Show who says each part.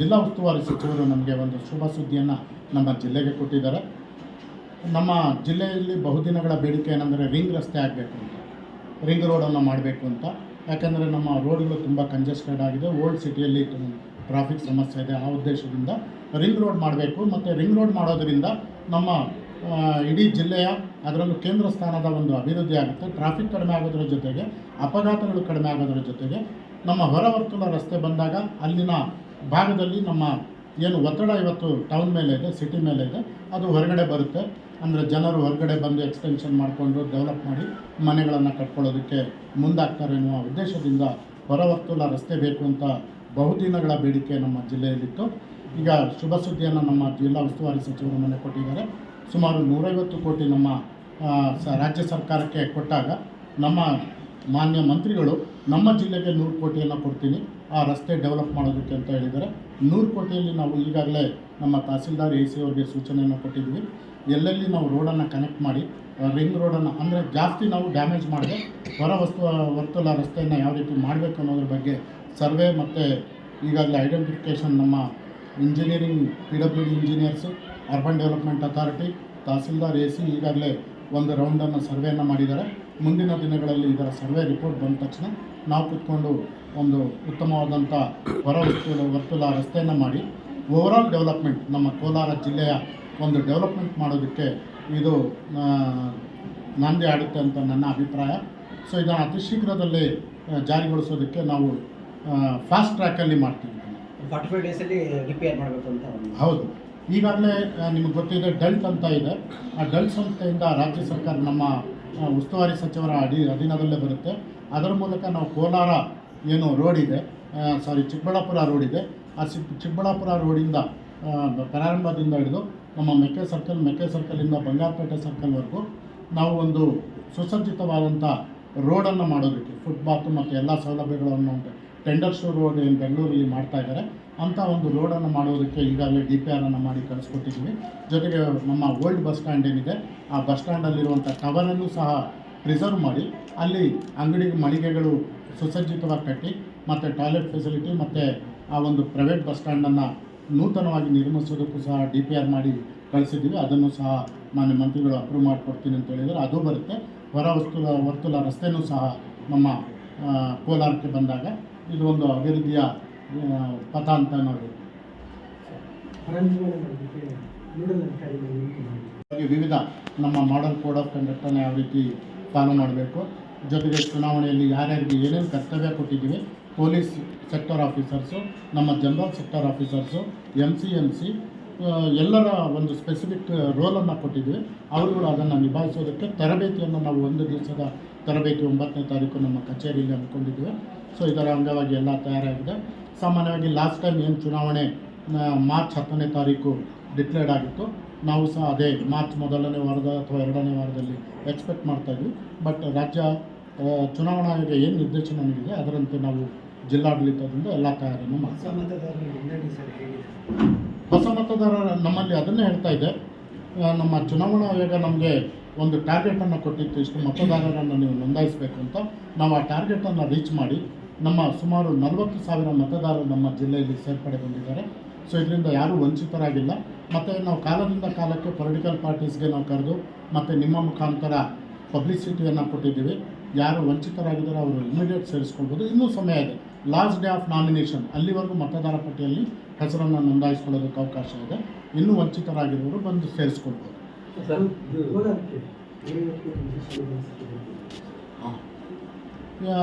Speaker 1: ಜಿಲ್ಲಾ ಉಸ್ತುವಾರಿ ಸಚಿವರು ನಮಗೆ ಒಂದು ಶುಭ ಸುದ್ದಿಯನ್ನು ನಮ್ಮ ಜಿಲ್ಲೆಗೆ ಕೊಟ್ಟಿದ್ದಾರೆ. ನಮ್ಮ ಜಿಲ್ಲೆಯಲ್ಲಿ ಬಹುದಿನಗಳ ಬೇಡಿಕೆ ಏನಂದರೆ ರಿಂಗ್ ರಸ್ತೆ ಆಗಬೇಕು ಅಂತ. ರಿಂಗ್ ರೋಡನ್ನು ಮಾಡಬೇಕು ಅಂತ. ಯಾಕೆಂದರೆ ನಮ್ಮ ರೋಡ್ಗಳು ತುಂಬ ಕಂಜೆಸ್ಟೆಡ್ ಆಗಿದೆ. ಓಲ್ಡ್ ಸಿಟಿಯಲ್ಲಿ ಟ್ರಾಫಿಕ್ ಸಮಸ್ಯೆ ಇದೆ. ಆ ಉದ್ದೇಶದಿಂದ ರಿಂಗ್ ರೋಡ್ ಮಾಡಬೇಕು. ಮತ್ತು ರಿಂಗ್ ರೋಡ್ ಮಾಡೋದರಿಂದ ನಮ್ಮ ಇಡೀ ಜಿಲ್ಲೆಯ ಅದರಲ್ಲೂ ಕೇಂದ್ರ ಸ್ಥಾನದ ಒಂದು ಅಭಿವೃದ್ಧಿ ಆಗುತ್ತೆ. ಟ್ರಾಫಿಕ್ ಕಡಿಮೆ ಆಗೋದ್ರ ಜೊತೆಗೆ, ಅಪಘಾತಗಳು ಕಡಿಮೆ ಆಗೋದ್ರ ಜೊತೆಗೆ ನಮ್ಮ ಹೊರವರ್ತುಲ ರಸ್ತೆ ಬಂದಾಗ ಅಲ್ಲಿನ ಭಾಗದಲ್ಲಿ ನಮ್ಮ ಏನು ಒತ್ತಡ ಇವತ್ತು ಟೌನ್ ಮೇಲೆ ಇದೆ ಸಿಟಿ ಮೇಲೆ ಇದೆ, ಅದು ಹೊರಗಡೆ ಬರುತ್ತೆ. ಅಂದರೆ ಜನರು ಹೊರಗಡೆ ಬಂದು ಎಕ್ಸ್ಟೆನ್ಷನ್ ಮಾಡಿಕೊಂಡು ಡೆವಲಪ್ ಮಾಡಿ ಮನೆಗಳನ್ನು ಕಟ್ಕೊಳ್ಳೋದಕ್ಕೆ ಮುಂದಾಗ್ತಾರೆ ಎನ್ನುವ ಉದ್ದೇಶದಿಂದ ಹೊರವರ್ತುಲ ರಸ್ತೆ ಬೇಕು ಅಂತ ಬಹುದಿನಗಳ ಬೇಡಿಕೆ ನಮ್ಮ ಜಿಲ್ಲೆಯಲ್ಲಿತ್ತು. ಈಗ ಶುಭ ಸುದ್ದಿಯನ್ನು ನಮ್ಮ ಜಿಲ್ಲಾ ಉಸ್ತುವಾರಿ ಸಚಿವರು ಮನೆ ಕೊಟ್ಟಿದ್ದಾರೆ. ಸುಮಾರು ನೂರೈವತ್ತು ಕೋಟಿ ನಮ್ಮ ರಾಜ್ಯ ಸರ್ಕಾರಕ್ಕೆ ಕೊಟ್ಟಾಗ ನಮ್ಮ ಮಾನ್ಯ ಮಂತ್ರಿಗಳು, ನಮ್ಮ ಜಿಲ್ಲೆಗೆ ನೂರು ಕೋಟಿಯನ್ನು ಕೊಡ್ತೀನಿ. ಆ ರಸ್ತೆ ಡೆವಲಪ್ ಮಾಡೋದಕ್ಕೆ ಅಂತ ಹೇಳಿದ್ದಾರೆ. ನೂರು ಕೋಟಿಯಲ್ಲಿ ನಾವು ಈಗಾಗಲೇ ನಮ್ಮ ತಹಸೀಲ್ದಾರ್ ಎ ಸಿ ಅವ್ರಿಗೆ ಸೂಚನೆಯನ್ನು ಕೊಟ್ಟಿದ್ದೀವಿ ಎಲ್ಲೆಲ್ಲಿ ನಾವು ರೋಡನ್ನು ಕನೆಕ್ಟ್ ಮಾಡಿ ರಿಂಗ್ ರೋಡನ್ನು ಅಂದರೆ ಜಾಸ್ತಿ ನಾವು ಡ್ಯಾಮೇಜ್ ಮಾಡಿದೆ ಹೊರ ವಸ್ತು, ವರ್ತುಲ ರಸ್ತೆಯನ್ನು ಯಾವ ರೀತಿ ಮಾಡಬೇಕು ಅನ್ನೋದ್ರ ಬಗ್ಗೆ ಸರ್ವೆ ಮತ್ತು ಈಗಾಗಲೇ ಐಡೆಂಟಿಫಿಕೇಷನ್ ನಮ್ಮ engineering P W D engineers urban development authority tahsildar A C ಈಗಾಗಲೇ ಒಂದು ರೌಂಡನ್ನು ಸರ್ವೆಯನ್ನು ಮಾಡಿದ್ದಾರೆ. ಮುಂದಿನ ದಿನಗಳಲ್ಲಿ ಇದರ ಸರ್ವೆ ರಿಪೋರ್ಟ್ ಬಂದ ತಕ್ಷಣ ನಾವು ಕುತ್ಕೊಂಡು ಒಂದು ಉತ್ತಮವಾದಂಥ ಹೊರ ವರ್ತುಲ ವರ್ತುಲ ರಸ್ತೆಯನ್ನು ಮಾಡಿ ಓವರಾಲ್ ಡೆವಲಪ್ಮೆಂಟ್ ನಮ್ಮ ಕೋಲಾರ ಜಿಲ್ಲೆಯ ಒಂದು ಡೆವಲಪ್ಮೆಂಟ್ ಮಾಡೋದಕ್ಕೆ ಇದು ನಂದಿ ಆಡುತ್ತೆ ಅಂತ ನನ್ನ ಅಭಿಪ್ರಾಯ. ಸೊ ಇದನ್ನು ಅತಿ ಶೀಘ್ರದಲ್ಲಿ ಜಾರಿಗೊಳಿಸೋದಕ್ಕೆ ನಾವು ಫಾಸ್ಟ್ ಟ್ರ್ಯಾಕಲ್ಲಿ ಮಾಡ್ತೀವಿ ಇದನ್ನು.
Speaker 2: ಫಾರ್ಟಿ ಫೈವ್ ಡೇಸಲ್ಲಿ ರಿಪೇರ್ ಮಾಡಬೇಕು ಅಂತ ಒಂದು.
Speaker 1: ಹೌದು. ಈಗಾಗಲೇ ನಿಮಗೆ ಗೊತ್ತಿದೆ ಡಲ್ಟ್ ಅಂತ ಇದೆ. ಆ ಡಲ್ಟ್ ಸಂಸ್ಥೆಯಿಂದ ರಾಜ್ಯ ಸರ್ಕಾರ ನಮ್ಮ ಉಸ್ತುವಾರಿ ಸಚಿವರ ಅಡಿ ಅಧೀನದಲ್ಲೇ ಬರುತ್ತೆ. ಅದರ ಮೂಲಕ ನಾವು ಕೋಲಾರ ಏನು ರೋಡ್ ಇದೆ ಸಾರಿ ಚಿಕ್ಕಬಳ್ಳಾಪುರ ರೋಡ್ ಇದೆ. ಆ ಚಿಕ್ಕ ಚಿಕ್ಕಬಳ್ಳಾಪುರ ರೋಡಿಂದ ಪ್ರಾರಂಭದಿಂದ ಹಿಡಿದು ನಮ್ಮ ಮೆಕ್ಕೆ ಸರ್ಕಲ್, ಮೆಕ್ಕೆ ಸರ್ಕಲಿಂದ ಬಂಗಾರಪೇಟೆ ಸರ್ಕಲ್ವರೆಗೂ ನಾವು ಒಂದು ಸುಸಜ್ಜಿತವಾದಂಥ ರೋಡನ್ನು ಮಾಡೋದಕ್ಕೆ ಫುಟ್ಪಾತ್ ಮತ್ತು ಎಲ್ಲ ಸೌಲಭ್ಯಗಳನ್ನು ಟೆಂಡರ್ ಶೋ ರೋಡ್ ಏನು ಬೆಂಗಳೂರಲ್ಲಿ ಮಾಡ್ತಾ ಇದ್ದಾರೆ. ಅಂಥ ಒಂದು ರೋಡನ್ನು ಮಾಡೋದಕ್ಕೆ ಈಗಾಗಲೇ ಡಿ ಪಿ ಆರನ್ನು ಮಾಡಿ ಕಳಿಸ್ಕೊಟ್ಟಿದ್ದೀವಿ. ಜೊತೆಗೆ ನಮ್ಮ ಓಲ್ಡ್ ಬಸ್ ಸ್ಟ್ಯಾಂಡ್ ಏನಿದೆ, ಆ ಬಸ್ ಸ್ಟ್ಯಾಂಡಲ್ಲಿರುವಂಥ ಟವರನ್ನು ಸಹ ಪ್ರಿಸರ್ವ್ ಮಾಡಿ, ಅಲ್ಲಿ ಅಂಗಡಿ ಮಳಿಗೆಗಳು ಸುಸಜ್ಜಿತವಾಗಿ ಕಟ್ಟಿ ಮತ್ತು ಟಾಯ್ಲೆಟ್ ಫೆಸಿಲಿಟಿ ಮತ್ತು ಆ ಒಂದು ಪ್ರೈವೇಟ್ ಬಸ್ ಸ್ಟ್ಯಾಂಡನ್ನು ನೂತನವಾಗಿ ನಿರ್ಮಿಸೋದಕ್ಕೂ ಸಹ ಡಿ ಪಿ ಆರ್ ಮಾಡಿ ಕಳಿಸಿದ್ದೀವಿ. ಅದನ್ನು ಸಹ ಮಾನ್ಯ ಮಂತ್ರಿಗಳು ಅಪ್ರೂವ್ ಮಾಡಿಕೊಡ್ತೀನಿ ಅಂತ ಹೇಳಿದರೆ ಅದು ಬರುತ್ತೆ. ಹೊರ ವಸ್ತುಲ, ವರ್ತುಲ ರಸ್ತೆಯೂ ಸಹ ನಮ್ಮ ಕೋಲಾರಕ್ಕೆ ಬಂದಾಗ ಇದು ಒಂದು ಅಭಿವೃದ್ಧಿಯ ಪಥ ಅಂತ ನೋಡಿ ವಿವಿಧ ನಮ್ಮ ಮಾಡಲ್ ಕೋಡ್ ಆಫ್ ಕಂಡಕ್ಟನ್ನು ಯಾವ ರೀತಿ ಫಾಲೋ ಮಾಡಬೇಕು ಜೊತೆಗೆ ಚುನಾವಣೆಯಲ್ಲಿ ಯಾರ್ಯಾರಿಗೆ ಏನೇನು ಕರ್ತವ್ಯ ಕೊಟ್ಟಿದ್ದೀವಿ ಪೊಲೀಸ್ ಸೆಕ್ಟರ್ ಆಫೀಸರ್ಸು ನಮ್ಮ general sector officers M C M C ಎಲ್ಲರ ಒಂದು ಸ್ಪೆಸಿಫಿಕ್ ರೋಲನ್ನು ಕೊಟ್ಟಿದ್ದೀವಿ ಅವರುಗಳು ಅದನ್ನು ನಿಭಾಯಿಸೋದಕ್ಕೆ ತರಬೇತಿಯನ್ನು ನಾವು ಒಂದು ದಿವಸದ ತರಬೇತಿ ಒಂಬತ್ತನೇ ತಾರೀಕು ನಮ್ಮ ಕಚೇರಿಯಲ್ಲಿ ಅಂದ್ಕೊಂಡಿದ್ವಿ ಸೊ ಇದರ ಅಂಗವಾಗಿ ಎಲ್ಲ ತಯಾರಾಗಿದೆ. ಸಾಮಾನ್ಯವಾಗಿ ಲಾಸ್ಟ್ ಟೈಮ್ ಏನು ಚುನಾವಣೆ ಮಾರ್ಚ್ ಹತ್ತನೇ ತಾರೀಕು ಡಿಕ್ಲೇರ್ಡ್ ಆಗಿತ್ತು, ನಾವು ಸಹ ಅದೇ ಮಾರ್ಚ್ ಮೊದಲನೇ ವಾರದ ಅಥವಾ ಎರಡನೇ ವಾರದಲ್ಲಿ ಎಕ್ಸ್ಪೆಕ್ಟ್ ಮಾಡ್ತಾ ಇದ್ವಿ. ಬಟ್ ರಾಜ್ಯ ಚುನಾವಣಾ ಆಯೋಗ ಏನು ನಿರ್ದೇಶನ ನೀಡಿದೆ, ಅದರಂತೆ ನಾವು ಜಿಲ್ಲಾಡಳಿತದಿಂದ ಎಲ್ಲ ತಯಾರಿಯನ್ನು ಮಾಡ್ತೀವಿ. ಹೊಸ ಮತದಾರರ ನಮ್ಮಲ್ಲಿ ಅದನ್ನೇ ಹೇಳ್ತಾ ಇದೆ. ನಮ್ಮ ಚುನಾವಣಾ ಆಯೋಗ ನಮಗೆ ಒಂದು ಟಾರ್ಗೆಟನ್ನು ಕೊಟ್ಟಿತ್ತು, ಇಷ್ಟು ಮತದಾರರನ್ನು ನೀವು ನೋಂದಾಯಿಸಬೇಕು ಅಂತ. ನಾವು ಆ ಟಾರ್ಗೆಟನ್ನು ರೀಚ್ ಮಾಡಿ ನಮ್ಮ ಸುಮಾರು ನಲವತ್ತು ಸಾವಿರ ಮತದಾರರು ನಮ್ಮ ಜಿಲ್ಲೆಯಲ್ಲಿ ಸೇರ್ಪಡೆಗೊಂಡಿದ್ದಾರೆ ಸೊ ಇದರಿಂದ ಯಾರೂ ವಂಚಿತರಾಗಿಲ್ಲ. ಮತ್ತು ನಾವು ಕಾಲದಿಂದ ಕಾಲಕ್ಕೆ ಪೊಲಿಟಿಕಲ್ ಪಾರ್ಟೀಸ್ಗೆ ನಾವು ಕರೆದು ಮತ್ತು ನಿಮ್ಮ ಮುಖಾಂತರ ಪಬ್ಲಿಸಿಟಿಯನ್ನು ಕೊಟ್ಟಿದ್ದೀವಿ. ಯಾರು ವಂಚಿತರಾಗಿದ್ದಾರೆ ಅವರು ಇಮಿಡಿಯೇಟ್ ಸೇರಿಸ್ಕೊಳ್ಬೋದು. ಇನ್ನೂ ಸಮಯ ಇದೆ. ಲಾಸ್ಟ್ ಡೇ ಆಫ್ ನಾಮಿನೇಷನ್ ಅಲ್ಲಿವರೆಗೂ ಮತದಾರ ಪಟ್ಟಿಯಲ್ಲಿ ಹೆಸರನ್ನು ನೋಂದಾಯಿಸ್ಕೊಳ್ಳೋದಕ್ಕೆ ಅವಕಾಶ ಇದೆ. ಇನ್ನೂ ವಂಚಿತರಾಗಿರೋರು ಬಂದು ಸೇರಿಸ್ಕೊಳ್ಬೋದು.
Speaker 3: ಹಾಂ.